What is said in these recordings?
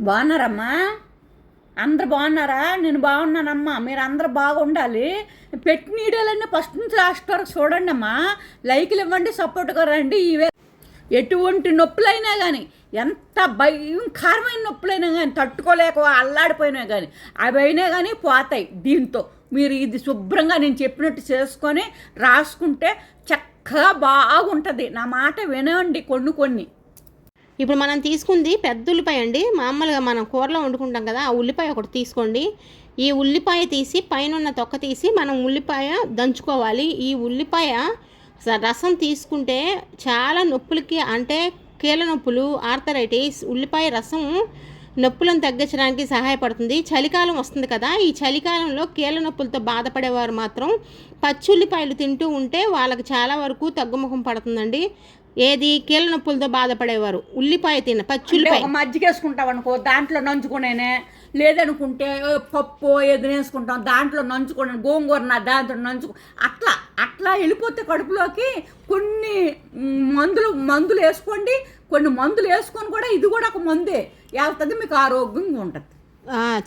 బాగున్నారమ్మా? అందరు బాగున్నారా? నేను బాగున్నానమ్మా. మీరు అందరు బాగుండాలి. పెట్టిన వీడియోలన్నీ ఫస్ట్ నుంచి లాస్ట్ వరకు చూడండి అమ్మా లైక్లు ఇవ్వండి సపోర్ట్గా రండి. ఇవే ఎటువంటి నొప్పులైనా కానీ ఎంత భయంకరమైన నొప్పులైనా కానీ తట్టుకోలేక అల్లాడిపోయినా కానీ అవి అయినా కానీ పోతాయి దీంతో. మీరు ఇది శుభ్రంగా నేను చెప్పినట్టు చేసుకొని రాసుకుంటే చక్కగా బాగుంటుంది. నా మాట వినండి కొన్ని కొన్ని. ఇప్పుడు మనం తీసుకుంది పెద్ద ఉల్లిపాయ అండి. మామూలుగా మనం కూరలో వండుకుంటాం కదా ఆ ఉల్లిపాయ ఒకటి తీసుకోండి. ఈ ఉల్లిపాయ తీసి పైన ఉన్న తొక్క తీసి మనం ఉల్లిపాయ దంచుకోవాలి. ఈ ఉల్లిపాయ రసం తీసుకుంటే చాలా నొప్పులకి అంటే కీళ్ళ నొప్పులు ఆర్థరైటిస్ ఉల్లిపాయ రసం నొప్పులను తగ్గించడానికి సహాయపడుతుంది. చలికాలం వస్తుంది కదా ఈ చలికాలంలో కీళ్ళ నొప్పులతో బాధపడేవారు మాత్రం పచ్చి ఉల్లిపాయలు తింటూ ఉంటే వాళ్ళకి చాలా వరకు తగ్గుముఖం పడుతుందండి. ఏది కీళ్ళ నొప్పులతో బాధపడేవారు? ఉల్లిపాయ తిన్న అంటే పచ్చుల్లిపాయ ఒక మజ్జిగ వేసుకుంటాం అనుకో దాంట్లో నంచుకునేనే లేదనుకుంటే పప్పు ఏది వేసుకుంటాం దాంట్లో నంచుకునే గోంగూర నా దాంట్లో నంచుకు అట్లా అట్లా వెళ్ళిపోతే కడుపులోకి కొన్ని మందులు మందులు వేసుకోండి కొన్ని మందులు వేసుకొని కూడా ఇది కూడా ఒక మందే. వెళ్తుంది మీకు ఆరోగ్యంగా ఉంటుంది.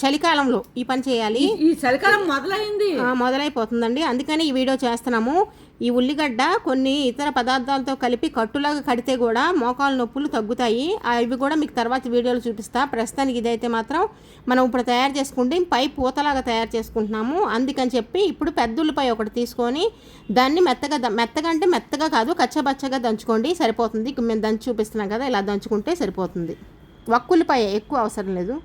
చలికాలంలో ఈ పని చేయాలి. ఈ చలికాలం మొదలైంది. మొదలైపోతుందండి. అందుకని ఈ వీడియో చేస్తున్నాము. ఈ ఉల్లిగడ్డ కొన్ని ఇతర పదార్థాలతో కలిపి కట్టులాగా కడితే కూడా మోకాలు నొప్పులు తగ్గుతాయి. అవి కూడా మీకు తర్వాత వీడియోలు చూపిస్తా. ప్రస్తుతానికి ఇదైతే మాత్రం మనం ఇప్పుడు తయారు చేసుకుంటే పై పూతలాగా తయారు చేసుకుంటున్నాము. అందుకని చెప్పి ఇప్పుడు పెద్ద ఉల్లిపాయ ఒకటి తీసుకొని దాన్ని మెత్తగా ద- మెత్తగా అంటే మెత్తగా కాదు కచ్చబచ్చగా దంచుకోండి. సరిపోతుంది. మేము దంచి చూపిస్తున్నాం కదా ఇలా దంచుకుంటే సరిపోతుంది. ఒక్కుల్లిపాయ ఎక్కువ అవసరం లేదు.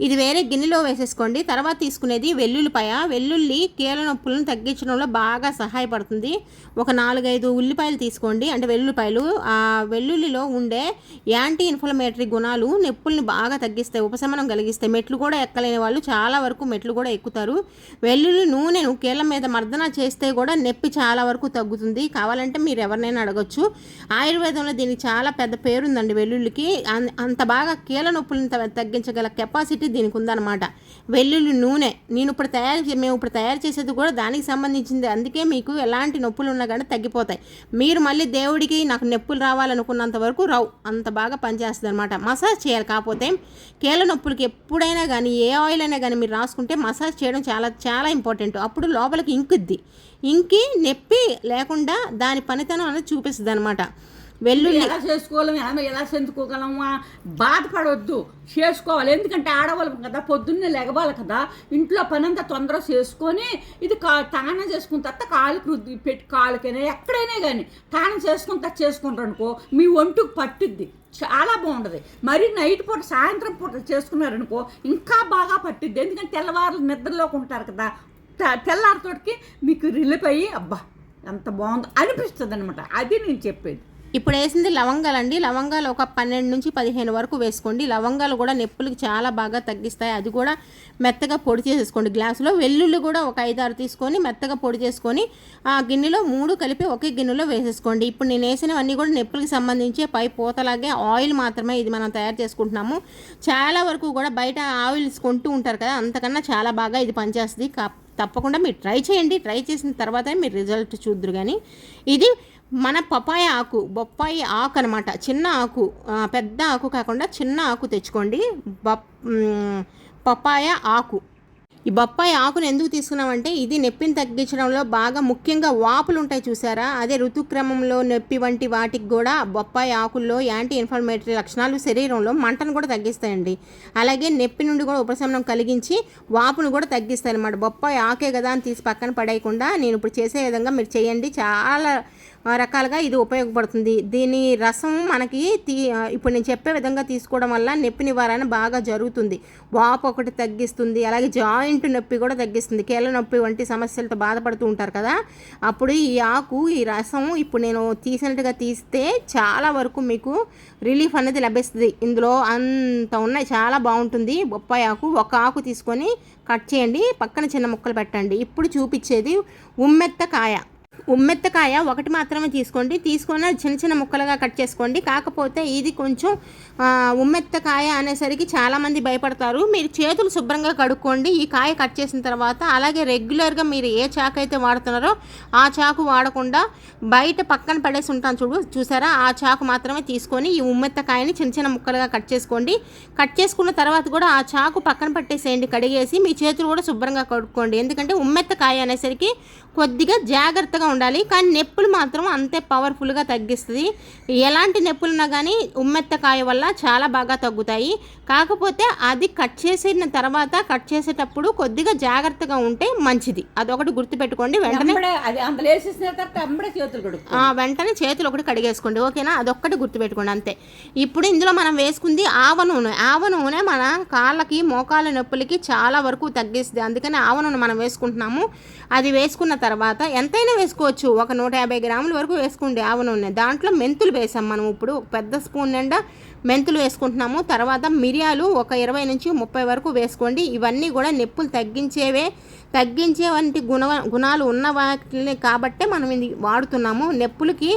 ఇది వేరే గిన్నెలో వేసేసుకోండి. తర్వాత తీసుకునేది వెల్లుల్లిపాయ. వెల్లుల్లి కీల నొప్పులను తగ్గించడంలో బాగా సహాయపడుతుంది. ఒక నాలుగైదు ఉల్లిపాయలు తీసుకోండి. అంటే వెల్లుల్లిపాయలు. ఆ వెల్లుల్లిలో ఉండే యాంటీ ఇన్ఫ్లమేటరీ గుణాలు నొప్పుల్ని బాగా తగ్గిస్తాయి. ఉపశమనం కలిగిస్తాయి. మెట్లు కూడా ఎక్కలేని వాళ్ళు చాలా వరకు మెట్లు కూడా ఎక్కుతారు. వెల్లుల్లి నూనెను కీళ్ళ మీద మర్దన చేస్తే కూడా నొప్పి చాలా వరకు తగ్గుతుంది. కావాలంటే మీరు ఎవరినైనా అడగొచ్చు. ఆయుర్వేదంలో దీనికి చాలా పెద్ద పేరుందండి వెల్లుల్లికి. అంత బాగా కీళ్ళ నొప్పులను త- తగ్గించగల కెపాసిటీ దీనికి ఉందన్నమాట. వెల్లుల్లి నూనె నేను ఇప్పుడు తయారు చే- మేము ఇప్పుడు తయారు చేసేది కూడా దానికి సంబంధించింది. అందుకే మీకు ఎలాంటి నొప్పులు ఉన్నా కానీ తగ్గిపోతాయి. మీరు మళ్ళీ దేవుడికి నాకు నొప్పులు రావాలనుకున్నంత వరకు రావు. అంత బాగా పనిచేస్తుంది అనమాట మసాజ్ చేయాలి. కాకపోతే కీళ్ళ నొప్పులకి ఎప్పుడైనా కానీ ఏ ఆయిల్ అయినా కానీ మీరు రాసుకుంటే మసాజ్ చేయడం చాలా చాలా ఇంపార్టెంట్. అప్పుడు లోపలికి ఇంకుద్ది. ఇంకి నొప్పి లేకుండా దాని పనితనం అనేది చూపిస్తుంది అనమాట వెల్లుల్లి ఎలా చేసుకోగలం ఎలా ఎలా చెందుకోగలమా బాధపడవద్దు చేసుకోవాలి. ఎందుకంటే ఆడవాళ్ళం కదా పొద్దున్నే లెగవాలి కదా. ఇంట్లో పని అంతా తొందరగా చేసుకొని ఇది కా తానం చేసుకున్న తర్వాత కాలుకి రుద్ది పెట్టి కాలుకైనా ఎక్కడైనా కానీ తానం చేసుకున్న తర్వాత చేసుకుంటారు అనుకో మీ ఒంటికి పట్టుద్ది. చాలా బాగుంటుంది. మరి నైట్ పూట సాయంత్రం పూట చేసుకున్నారనుకో ఇంకా బాగా పట్టుద్ది. ఎందుకంటే తెల్లవారు నిద్రలోకి ఉంటారు కదా. తెల్లారితోటికి మీకు రిలీఫ్ అయ్యి అబ్బా ఎంత బాగుందో అనిపిస్తుంది అనమాట అది నేను చెప్పేది. ఇప్పుడు వేసింది లవంగాలు అండి లవంగాలు ఒక పన్నెండు నుంచి పదిహేను వరకు వేసుకోండి. లవంగాలు కూడా నొప్పులకు చాలా బాగా తగ్గిస్తాయి. అది కూడా మెత్తగా పొడి చేసేసుకోండి. గ్లాసులో వెల్లుల్లి కూడా ఒక ఐదారు తీసుకొని మెత్తగా పొడి చేసుకొని ఆ గిన్నెలో మూడు కలిపి ఒకే గిన్నెలో వేసేసుకోండి. ఇప్పుడు నేను వేసినవన్నీ కూడా నొప్పులకు సంబంధించి పై పూతలాగే ఆయిల్ మాత్రమే ఇది మనం తయారు చేసుకుంటున్నాము. చాలా వరకు కూడా బయట ఆయిల్స్ కొంటూ ఉంటారు కదా అంతకన్నా చాలా బాగా ఇది పనిచేస్తుంది. కా- తప్పకుండా మీరు ట్రై చేయండి. ట్రై చేసిన తర్వాత మీరు రిజల్ట్ చూద్దరు కానీ ఇది మన పపాయ ఆకు బొప్పాయి ఆకు అనమాట చిన్న ఆకు పెద్ద ఆకు కాకుండా చిన్న ఆకు తెచ్చుకోండి. బప్ పపాయ ఆకు. ఈ బొప్పాయి ఆకును ఎందుకు తీసుకున్నామంటే ఇది నొప్పిని తగ్గించడంలో బాగా ముఖ్యంగా వాపులు ఉంటాయి చూసారా? అదే ఋతుక్రమంలో నొప్పి వంటి వాటికి కూడా బొప్పాయి ఆకుల్లో యాంటీ ఇన్ఫ్లమేటరీ లక్షణాలు శరీరంలో మంటను కూడా తగ్గిస్తాయండి. అలాగే నొప్పి నుండి కూడా ఉపశమనం కలిగించి వాపును కూడా తగ్గిస్తాయి అనమాట బొప్పాయి ఆకే కదా అని తీసి పక్కన పడేయకుండా నేను ఇప్పుడు చేసే విధంగా మీరు చేయండి. చాలా రకాలుగా ఇది ఉపయోగపడుతుంది. దీని రసం మనకి తీ ఇప్పుడు నేను చెప్పే విధంగా తీసుకోవడం వల్ల నొప్పి నివారణ బాగా జరుగుతుంది. వాపు ఒకటి తగ్గిస్తుంది అలాగే జాయింట్ నొప్పి కూడా తగ్గిస్తుంది. కీళ్ళ నొప్పి వంటి సమస్యలతో బాధపడుతూ ఉంటారు కదా. అప్పుడు ఈ ఆకు ఈ రసం ఇప్పుడు నేను తీసినట్టుగా తీస్తే చాలా వరకు మీకు రిలీఫ్ అనేది లభిస్తుంది. ఇందులో అంత ఉన్నాయి చాలా బాగుంటుంది. బొప్పాయి ఆకు ఒక ఆకు తీసుకొని కట్ చేయండి పక్కన చిన్న ముక్కలు పెట్టండి. ఇప్పుడు చూపించేది ఉమ్మెత్త కాయ. ఉమ్మెత్తకాయ ఒకటి మాత్రమే తీసుకోండి. తీసుకొని చిన్న చిన్న ముక్కలుగా కట్ చేసుకోండి. కాకపోతే ఇది కొంచెం ఉమ్మెత్తకాయ అనేసరికి చాలామంది భయపడతారు. మీరు చేతులు శుభ్రంగా కడుక్కోండి. ఈ కాయ కట్ చేసిన తర్వాత అలాగే రెగ్యులర్గా మీరు ఏ చాకు అయితే వాడుతున్నారో ఆ చాకు వాడకుండా బయట పక్కన పడేసి ఉంటాను చూడు చూసారా? ఆ చాకు మాత్రమే తీసుకొని ఈ ఉమ్మెత్తకాయని చిన్న చిన్న ముక్కలుగా కట్ చేసుకోండి. కట్ చేసుకున్న తర్వాత కూడా ఆ చాకు పక్కన పట్టేసేయండి. కడిగేసి మీ చేతులు కూడా శుభ్రంగా కడుక్కోండి. ఎందుకంటే ఉమ్మెత్తకాయ అనేసరికి కొద్దిగా జాగ్రత్తగా ఉండాలి. కానీ నొప్పులు మాత్రం అంతే పవర్ఫుల్గా తగ్గిస్తుంది. ఎలాంటి నొప్పులున్నా కానీ ఉమ్మెత్తకాయ వల్ల చాలా బాగా తగ్గుతాయి. కాకపోతే అది కట్ చేసిన తర్వాత కట్ చేసేటప్పుడు కొద్దిగా జాగ్రత్తగా ఉంటే మంచిది. అదొకటి గుర్తుపెట్టుకోండి. వెంటనే వెంటనే చేతులు ఒకటి కడిగేసుకోండి. ఓకేనా? అదొక్కటి గుర్తుపెట్టుకోండి అంతే. ఇప్పుడు ఇందులో మనం వేసుకుంది ఆవ నూనె. ఆవ నూనె మన కాళ్ళకి మోకాళ్ళ నొప్పులకి చాలా వరకు తగ్గిస్తుంది. అందుకని ఆవ నూనె మనం వేసుకుంటున్నాము. అది వేసుకున్న తర్వాత ఎంతైనా వేసుకోవచ్చు. ఒక నూట యాభై గ్రాముల వరకు వేసుకోండి ఆవ నూనె. దాంట్లో మెంతులు వేసాం మనం ఇప్పుడు. ఒక పెద్ద స్పూన్ నిండా మెంతులు వేసుకుంటున్నాము. తర్వాత మిరియాలు ఒక ఇరవై నుంచి ముప్పై వరకు వేసుకోండి. ఇవన్నీ కూడా నొప్పులు తగ్గించేవే తగ్గించే వంటి గుణ గుణాలు ఉన్న వాటిని కాబట్టే మనం ఇది వాడుతున్నాము. నొప్పులకి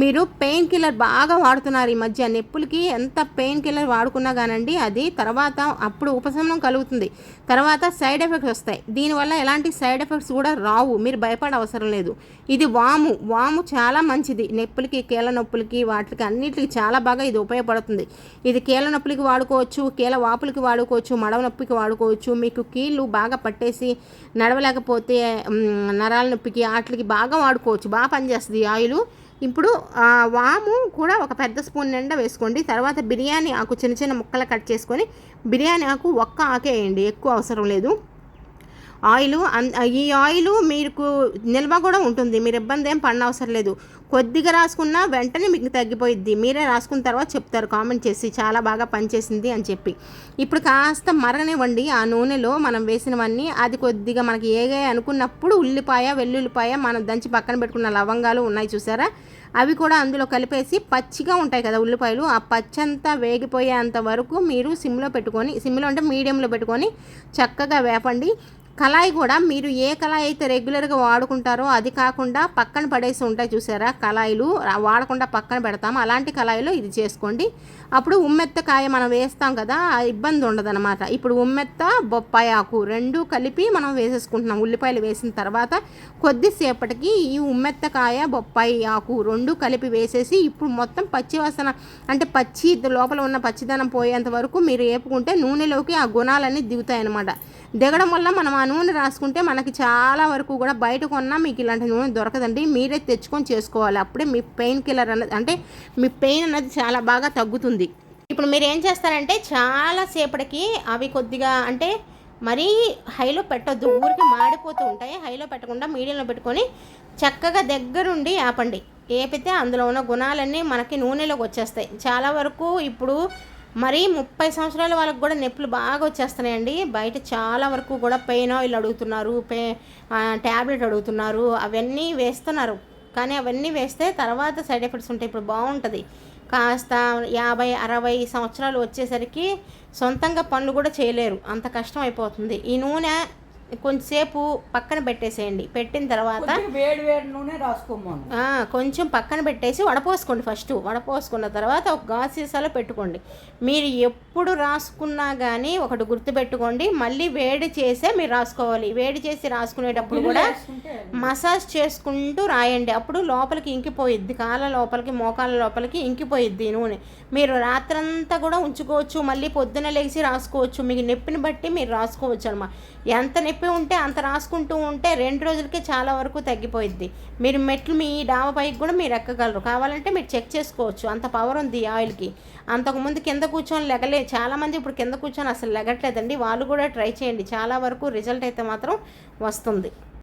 మీరు పెయిన్ కిల్లర్ బాగా వాడుతున్నారు ఈ మధ్య. నొప్పులకి ఎంత పెయిన్ కిల్లర్ వాడుకున్నా కానండి అది తర్వాత అప్పుడు ఉపశమనం కలుగుతుంది. తర్వాత సైడ్ ఎఫెక్ట్స్ వస్తాయి. దీనివల్ల ఎలాంటి సైడ్ ఎఫెక్ట్స్ కూడా రావు. మీరు భయపడ అవసరం లేదు. ఇది వాము. వాము చాలా మంచిది. నొప్పులకి కీళ్ళ నొప్పులకి వాటికి అన్నిటికి చాలా బాగా ఇది ఉపయోగపడుతుంది. ఇది కీళ్ళ నొప్పులకి వాడుకోవచ్చు కీళ్ళ వాపులకి వాడుకోవచ్చు మడవ నొప్పికి వాడుకోవచ్చు. మీకు కీళ్ళు బాగా పట్టేసి నడవలేకపోతే నరాల నొప్పికి వాటికి బాగా వాడుకోవచ్చు. బాగా పనిచేస్తుంది ఆయిల్. ఇప్పుడు వాము కూడా ఒక పెద్ద స్పూన్ నిండా వేసుకోండి. తర్వాత బిర్యానీ ఆకు చిన్న చిన్న ముక్కలు కట్ చేసుకొని బిర్యానీ ఆకు ఒక్క ఆకే వేయండి. ఎక్కువ అవసరం లేదు. ఆయిల్ అన్- ఈ ఆయిల్ మీకు నిల్వ కూడా ఉంటుంది. మీరు ఇబ్బంది ఏం పడనవసరం లేదు. కొద్దిగా రాసుకున్నా వెంటనే మీకు తగ్గిపోయిద్ది. మీరే రాసుకున్న తర్వాత చెప్తారు. కామెంట్ చేసి చాలా బాగా పనిచేసింది అని చెప్పి. ఇప్పుడు కాస్త మరగనివ్వండి. ఆ నూనెలో మనం వేసినవన్నీ అది కొద్దిగా మనకి ఏగా అనుకున్నప్పుడు ఉల్లిపాయ వెల్లుల్లిపాయ మనం దంచి పక్కన పెట్టుకున్న లవంగాలు ఉన్నాయి చూసారా? అవి కూడా అందులో కలిపేసి పచ్చిగా ఉంటాయి కదా ఉల్లిపాయలు. ఆ పచ్చంతా వేగిపోయేంత వరకు మీరు సిమ్లో పెట్టుకొని సిమ్లో అంటే మీడియంలో పెట్టుకొని చక్కగా వేపండి. కళాయి కూడా మీరు ఏ కళాయి అయితే రెగ్యులర్గా వాడుకుంటారో అది కాకుండా పక్కన పడేసి ఉంటాయి చూసారా కళాయిలు. వాడకుండా పక్కన పెడతాం. అలాంటి కళాయిలో ఇది చేసుకోండి. అప్పుడు ఉమ్మెత్త కాయ మనం వేస్తాం కదా ఆ ఇబ్బంది ఉండదన్నమాట. ఇప్పుడు ఉమ్మెత్త బొప్పాయి ఆకు రెండు కలిపి మనం వేసేసుకుంటున్నాం. ఉల్లిపాయలు వేసిన తర్వాత కొద్దిసేపటికి ఈ ఉమ్మెత్త కాయ బొప్పాయి ఆకు రెండు కలిపి వేసేసి ఇప్పుడు మొత్తం పచ్చివాసన అంటే పచ్చి లోపల ఉన్న పచ్చిదనం పోయేంత వరకు మీరు వేపుకుంటే నూనెలోకి ఆ గుణాలన్నీ దిగుతాయి అన్నమాట దిగడం వల్ల మనం ఆ నూనె రాసుకుంటే మనకి చాలా వరకు కూడా బయట కొన్నా మీకు ఇలాంటి నూనె దొరకదండి. మీరే తెచ్చుకొని చేసుకోవాలి. అప్పుడే మీ పెయిన్ కిల్లర్ అన్నది అంటే మీ పెయిన్ అనేది చాలా బాగా తగ్గుతుంది. ఇప్పుడు మీరు ఏం చేస్తారంటే చాలా సేపటికి అవి కొద్దిగా అంటే మరీ హైలో పెట్టొద్దు. ఊరికి మాడిపోతూ ఉంటాయి. హైలో పెట్టకుండా మీడియంలో పెట్టుకొని చక్కగా దగ్గరుండి ఆపండి. ఏపితే అందులో ఉన్న గుణాలన్నీ మనకి నూనెలోకి వచ్చేస్తాయి. చాలా వరకు ఇప్పుడు మరీ ముప్పై సంవత్సరాల వాళ్ళకి కూడా నొప్పులు బాగా వచ్చేస్తున్నాయండి. బయట చాలా వరకు కూడా పెయిన్ ఆయిల్ అడుగుతున్నారు పే ట్యాబ్లెట్ అడుగుతున్నారు అవన్నీ వేస్తున్నారు. కానీ అవన్నీ వేస్తే తర్వాత సైడ్ ఎఫెక్ట్స్ ఉంటాయి. ఇప్పుడు బాగుంటుంది. కాస్త యాభై అరవై సంవత్సరాలు వచ్చేసరికి సొంతంగా పనులు కూడా చేయలేరు. అంత కష్టం అయిపోతుంది. ఈ నూనె కొంచెంసేపు పక్కన పెట్టేసేయండి. పెట్టిన తర్వాత వేడి వేడి నూనె రాసుకోమను. కొంచెం పక్కన పెట్టేసి వడపోసుకోండి ఫస్ట్. వడపోసుకున్న తర్వాత ఒక గాజు సీసాలో పెట్టుకోండి. మీరు ఎప్పుడు రాసుకున్నా కానీ ఒకటి గుర్తుపెట్టుకోండి. మళ్ళీ వేడి చేసే మీరు రాసుకోవాలి. వేడి చేసి రాసుకునేటప్పుడు కూడా మసాజ్ చేసుకుంటూ రాయండి. అప్పుడు లోపలికి ఇంకిపోయిద్ది. కాళ్ళ లోపలికి మోకాళ్ళ లోపలికి ఇంకిపోయిద్ది నూనె. మీరు రాత్రంతా కూడా ఉంచుకోవచ్చు. మళ్ళీ పొద్దున లేచి రాసుకోవచ్చు. మీకు నొప్పిని బట్టి మీరు రాసుకోవచ్చు అనమాట ఎంత నొప్పి ఉంటే అంత రాసుకుంటూ ఉంటే రెండు రోజులకే చాలా వరకు తగ్గిపోయిద్ది. మీరు మెట్లు మీ డాబా పైకి కూడా మీరు ఎక్కగలరు. కావాలంటే మీరు చెక్ చేసుకోవచ్చు. అంత పవర్ ఉంది ఆయిల్కి అంతకుముందు కింద కూర్చొని లెగలే చాలామంది ఇప్పుడు కింద కూర్చొని అసలు లెగట్లేదండి. వాళ్ళు కూడా ట్రై చేయండి. చాలా వరకు రిజల్ట్ అయితే మాత్రం వస్తుంది.